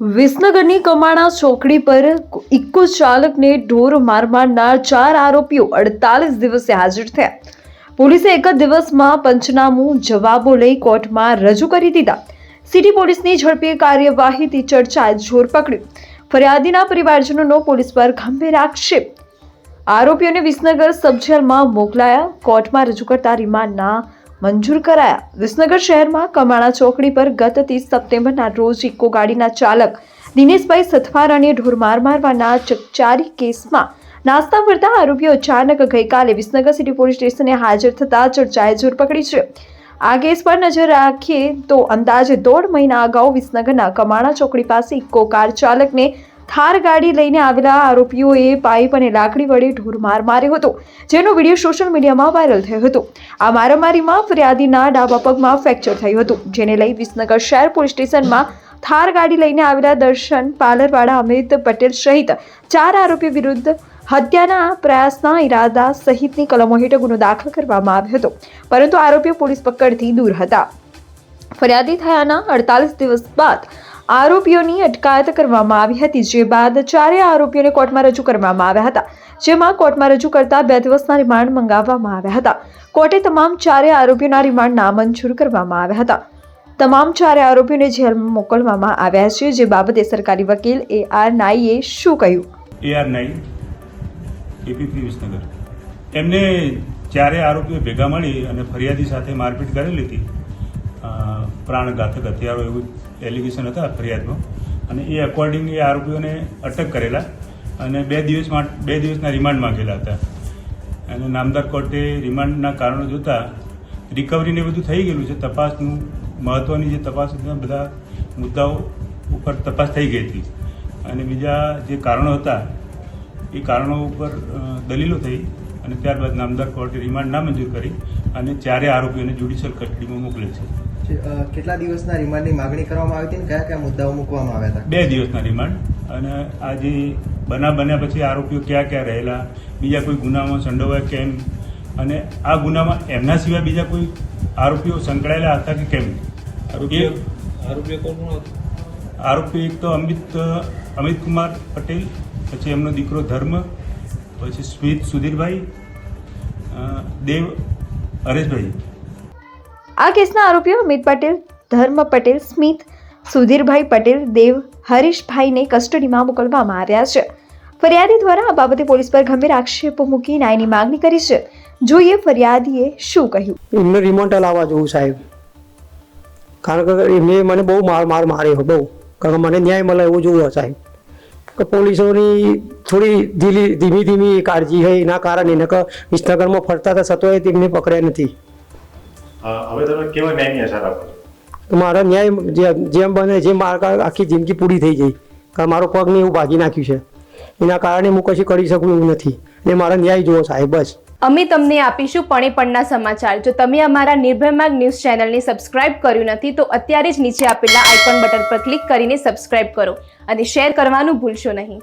વિસનગરની કમાણા ચોકડી પર ઇકો ચાલકને ઢોર માર મારનાર ચાર આરોપીઓ અડતાલીસ દિવસે હાજર થયા. પોલીસે એક જ દિવસમાં પંચનામું, જવાબો લઈ કોર્ટમાં રજૂ કરી દીધા. સિટી પોલીસની ઝડપી કાર્યવાહીથી ચર્ચાએ જોર પકડ્યું. ફરિયાદીના પરિવારજનોનો પોલીસ પર ગંભીર આક્ષેપ. આરોપીઓને વિસનગર સબજેલમાં મોકલાયા. કોર્ટમાં રજૂ કરતા રિમાન્ડના મંજૂર કરાયા. વિસનગર શહેરમાં કમાણા ચોકડી પર ગત ત્રીસ સપ્ટેમ્બરના રોજ ઇકો ગાડીના ચાલક દિનેશભાઈ સથવારાને ઢોરમાર મારવાના ચકચારી કેસમાં નાસ્તા ફરતા આરોપીઓ અચાનક ગઈકાલે વિસનગર સિટી પોલીસ સ્ટેશને હાજર થતા ચર્ચાએ જોર પકડી છે. આ કેસ પર નજર રાખીએ તો અંદાજે દોઢ મહિના અગાઉ વિસનગરના કમાણા ચોકડી પાસે ઇકો કાર ચાલકને થાર ગાડી લઈને આવેલા આરોપીઓએ પાઇપ અને લાકડી વડે ઢોરમાર માર્યો હતો, જેનો વીડિયો સોશિયલ મીડિયામાં વાયરલ થયો હતો. આ મારામારીમાં ફરિયાદીના ડાબા પગમાં ફ્રેક્ચર થયું હતું, જેને લઈ વિસનગર શહેર પોલીસ સ્ટેશનમાં થાર ગાડી લઈને આવેલા દર્શન પાર્લરવાળા અમિત પટેલ સહિત ચાર આરોપી વિરુદ્ધ હત્યાના પ્રયાસના ઈરાદા સહિતની કલમો હેઠળ ગુનો દાખલ કરવામાં આવ્યો હતો, પરંતુ આરોપીઓ પોલીસ પકડથી દૂર હતા. ફરિયાદી થયાના અડતાલીસ દિવસ બાદ આરોપીઓની અટકાયત કરવામાં આવી હતી, જે બાદ ચારેય આરોપીઓને કોર્ટમાં રજૂ કરવામાં આવ્યા હતા. જેમાં કોર્ટમાં રજૂ કરતા બે દિવસના રિમાન્ડ મંગાવવામાં આવ્યા હતા. કોર્ટે તમામ ચારેય આરોપીઓના રિમાન્ડ નામંજૂર કરવામાં આવ્યા હતા. તમામ ચારે આરોપીઓને જેલમાં મોકલવામાં આવ્યા છે, જે બાબતે સરકારી વકીલ એ આર નાઈએ શું કહ્યું? A R Nai APP Visnagar એમને ચારે આરોપીઓ ભેગા મળી અને ફરિયાદી સાથે મારપીટ કરેલી હતી. પ્રાણઘાતક હથિયારો એવું એલિગેશન હતા ફરિયાદમાં. અને એ અકોર્ડિંગ એ આરોપીઓને અટક કરેલા અને બે દિવસ બે દિવસના રિમાન્ડ માંગેલા હતા. અને નામદાર કોર્ટે રિમાન્ડના કારણો જોતા રિકવરીને બધું થઈ ગયેલું છે. તપાસનું મહત્ત્વની જે તપાસ હતી બધા મુદ્દાઓ ઉપર તપાસ થઈ ગઈ હતી. અને બીજા જે કારણો હતા, એ કારણો ઉપર દલીલો થઈ અને ત્યારબાદ નામદાર કોર્ટે રિમાન્ડ નામંજૂર કરી અને ચારે આરોપીઓને જ્યુડિશિયલ કસ્ટડીમાં મોકલે છે. કેટલા દિવસના રિમાન્ડની માગણી કરવામાં આવી હતી ને કયા કયા મુદ્દાઓ મૂકવામાં આવ્યા હતા? બે દિવસના રિમાન્ડ અને આ જે બનાવ બન્યા પછી આરોપીઓ ક્યાં ક્યાં રહેલા બીજા કોઈ ગુનામાં સંડોવાય કેમ? અને આ ગુનામાં એમના સિવાય બીજા કોઈ આરોપીઓ સંકળાયેલા હતા કે કેમ? આરોપીઓ કોણ આરોપી એક તો અમિત અમિત કુમાર પટેલ પછી એમનો દીકરો ધર્મ પછી સ્મિત સુધીરભાઈ દેવ હરેશભાઈ આ કેસના આરોપીઓ અમિત પટેલ, ધર્મ પટેલ, સ્મિત, સુધીરભાઈ પટેલ, દેવ, હરીશભાઈને કસ્ટડીમાં મોકલવામાં આવ્યા છે. ફરિયાદી દ્વારા આ બાબતે પોલીસ પર ગંભીર આક્ષેપો મૂકી ન્યાયની માંગણી કરી છે. જોઈએ ફરિયાદીએ શું કહ્યું? એમને રિમોટ લાવવા જોઉં સાહેબ. કારણ કે એમને મને બહુ માર માર માર્યો બહુ. કારણ મને ન્યાય મળે એવું જોવું સાહેબ. કે પોલીસોની થોડી ધીલી, ધીમી ધીમી કાળજી હોય એના કારણે ને કે વિસનગરમાં ફરતા હતા સતોય તેમને પકડ્યા નથી. હવે તમે કેવો ન્યાયની આશા રાખો છો? મારા ન્યાય જે- જેમ બને જેમ મારા આખી જિંદગી પૂરી થઈ ગઈ. કારણ મારો પગને એવું ભાગી નાખ્યું છે. એના કારણે હું કશું કરી શકું એવું નથી. ને મારા ન્યાય જુઓ સાહેબ બસ. અમે તમને આપીશું પણે પણના સમાચાર. જો તમે અમારા નિર્ભય માર્ગ ન્યૂઝ ચેનલને સબસ્ક્રાઇબ કર્યું નથી તો અત્યારે જ નીચે આપેલા આઇકોન બટન પર ક્લિક કરીને સબસ્ક્રાઇબ કરો અને શેર કરવાનું ભૂલશો નહીં.